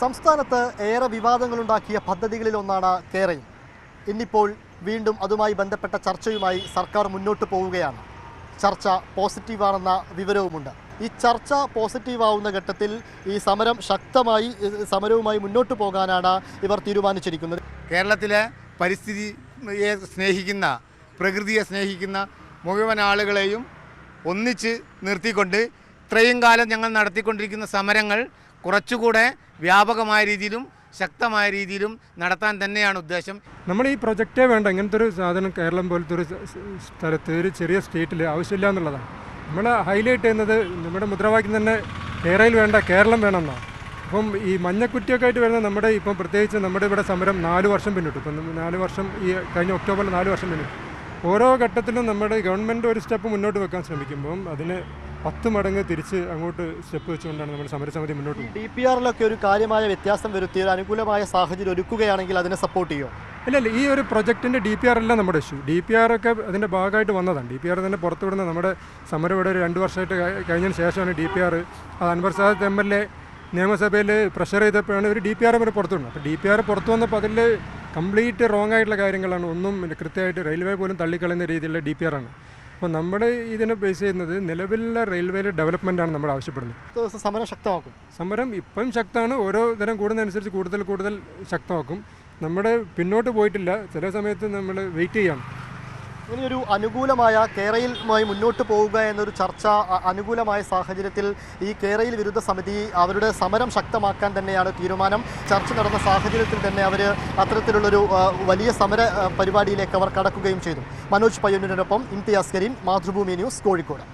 സംസ്ഥാനത്ത് ഏറെ വിവാദങ്ങളുണ്ടാക്കിയ പദ്ധതികളിലൊന്നാണ് കേരയിൽ ഇന്നിപ്പോൾ വീണ്ടും അതുമായി ബന്ധപ്പെട്ട ചർച്ചയുമായി സർക്കാർ മുന്നോട്ട് പോവുകയാണ്. ചർച്ച പോസിറ്റീവാണെന്ന വിവരവുമുണ്ട്. ഈ ചർച്ച പോസിറ്റീവാവുന്ന ഘട്ടത്തിൽ ഈ സമരം ശക്തമായി സമരവുമായി മുന്നോട്ട് പോകാനാണ് ഇവർ തീരുമാനിച്ചിരിക്കുന്നത്. കേരളത്തിലെ പരിസ്ഥിതിയെ സ്നേഹിക്കുന്ന പ്രകൃതിയെ സ്നേഹിക്കുന്ന മുഴുവൻ ആളുകളെയും ഒന്നിച്ച് നിർത്തിക്കൊണ്ട് ഇത്രയും കാലം ഞങ്ങൾ നടത്തിക്കൊണ്ടിരിക്കുന്ന സമരങ്ങൾ കുറച്ചുകൂടെ വ്യാപകമായ രീതിയിലും ശക്തമായ രീതിയിലും നടത്താൻ തന്നെയാണ് ഉദ്ദേശം. നമ്മൾ ഈ പ്രൊജക്റ്റേ വേണ്ട ഇങ്ങനത്തെ ഒരു സാധനം കേരളം പോലത്തെ ഒരു സ്ഥലത്ത് ഒരു ചെറിയ സ്റ്റേറ്റിൽ ആവശ്യമില്ല എന്നുള്ളതാണ്. നമ്മൾ ഹൈലൈറ്റ് ചെയ്യുന്നത് നമ്മുടെ മുദ്രാവാക്യം തന്നെ കേരളയിൽ വേണ്ട കേരളം വേണമെന്നാണ് അപ്പം ഈ മഞ്ഞക്കുറ്റിയൊക്കെ ആയിട്ട് വരുന്ന നമ്മുടെ ഇപ്പം പ്രത്യേകിച്ച് നമ്മുടെ ഇവിടെ സമരം നാല് വർഷം പിന്നിട്ടു. ഇപ്പം നാല് വർഷം ഈ കഴിഞ്ഞ ഒക്ടോബറിൽ നാല് വർഷം പിന്നിട്ടു. ഓരോ ഘട്ടത്തിലും നമ്മുടെ ഗവൺമെന്റ് ഒരു സ്റ്റെപ്പ് മുന്നോട്ട് വെക്കാൻ ശ്രമിക്കുമ്പം അതിന് പത്ത് മടങ്ങ് തിരിച്ച് അങ്ങോട്ട് സ്റ്റെപ്പ് വെച്ചുകൊണ്ടാണ് നമ്മുടെ സമരസമിതി മുന്നോട്ട് പോകുന്നത്. ഡി പി ആറിലൊക്കെ ഒരു കാര്യമായ വ്യത്യാസം വരുത്തി ഒരു അനുകൂലമായ സാഹചര്യം ഒരുക്കുകയാണെങ്കിൽ അതിനെ സപ്പോർട്ട് ചെയ്യുമോ ഇല്ല ഇല്ല. ഈ ഒരു പ്രൊജക്റ്റിന്റെ ഡി പി ആർ അല്ല നമ്മുടെ ഇഷ്യൂ ഡി പി ആർ ഒക്കെ അതിന്റെ ഭാഗമായിട്ട് വന്നതാണ്. ഡി പി ആർ തന്നെ പുറത്തുവിടുന്ന നമ്മുടെ സമരം ഇവിടെ ഒരു രണ്ട് വർഷമായിട്ട് കഴിഞ്ഞതിന് ശേഷമാണ് ഡി പി ആർ അത് Anwar Sadath M L A നിയമസഭയിൽ പ്രഷർ ചെയ്തപ്പോഴാണ് ഒരു ഡി പി ആർ വരെ പുറത്തു വന്നത് അപ്പോൾ ഡി പി ആർ പുറത്തു വന്നപ്പോൾ അതിൽ കംപ്ലീറ്റ് റോങ് ആയിട്ടുള്ള കാര്യങ്ങളാണ് ഒന്നും കൃത്യമായിട്ട് റെയിൽവേ പോലും തള്ളിക്കളയുന്ന രീതിയിലുള്ള ഡി പി ആർ ആണ്. അപ്പോൾ നമ്മുടെ ഇതിനെ ബേസ് ചെയ്യുന്നത് നിലവിലുള്ള റെയിൽവേയിലെ ഡെവലപ്മെന്റാണ് നമ്മൾ ആവശ്യപ്പെടുന്നത്. ദിവസം സമരം ശക്തമാക്കും. സമരം ഇപ്പം ശക്തമാണ്. ഓരോ തരം കൂടുന്നതനുസരിച്ച് കൂടുതൽ കൂടുതൽ ശക്തമാക്കും. നമ്മുടെ പിന്നോട്ട് പോയിട്ടില്ല. ചില സമയത്ത് നമ്മൾ വെയിറ്റ് ചെയ്യണം. ഇനിയൊരു അനുകൂലമായ കേരളയുമായി മുന്നോട്ട് പോവുക എന്നൊരു ചർച്ച അനുകൂലമായ സാഹചര്യത്തിൽ ഈ കേരയിൽ വിരുദ്ധ സമിതി അവരുടെ സമരം ശക്തമാക്കാൻ തന്നെയാണ് തീരുമാനം. ചർച്ച നടന്ന സാഹചര്യത്തിൽ തന്നെ അവർ അത്തരത്തിലുള്ളൊരു വലിയ സമര പരിപാടിയിലേക്ക് അവർ കടക്കുകയും ചെയ്തു. മനോജ് പയ്യന്നൂരിനൊപ്പം ഇംതിയാസ് കരീം മാതൃഭൂമി ന്യൂസ് കോഴിക്കോട്.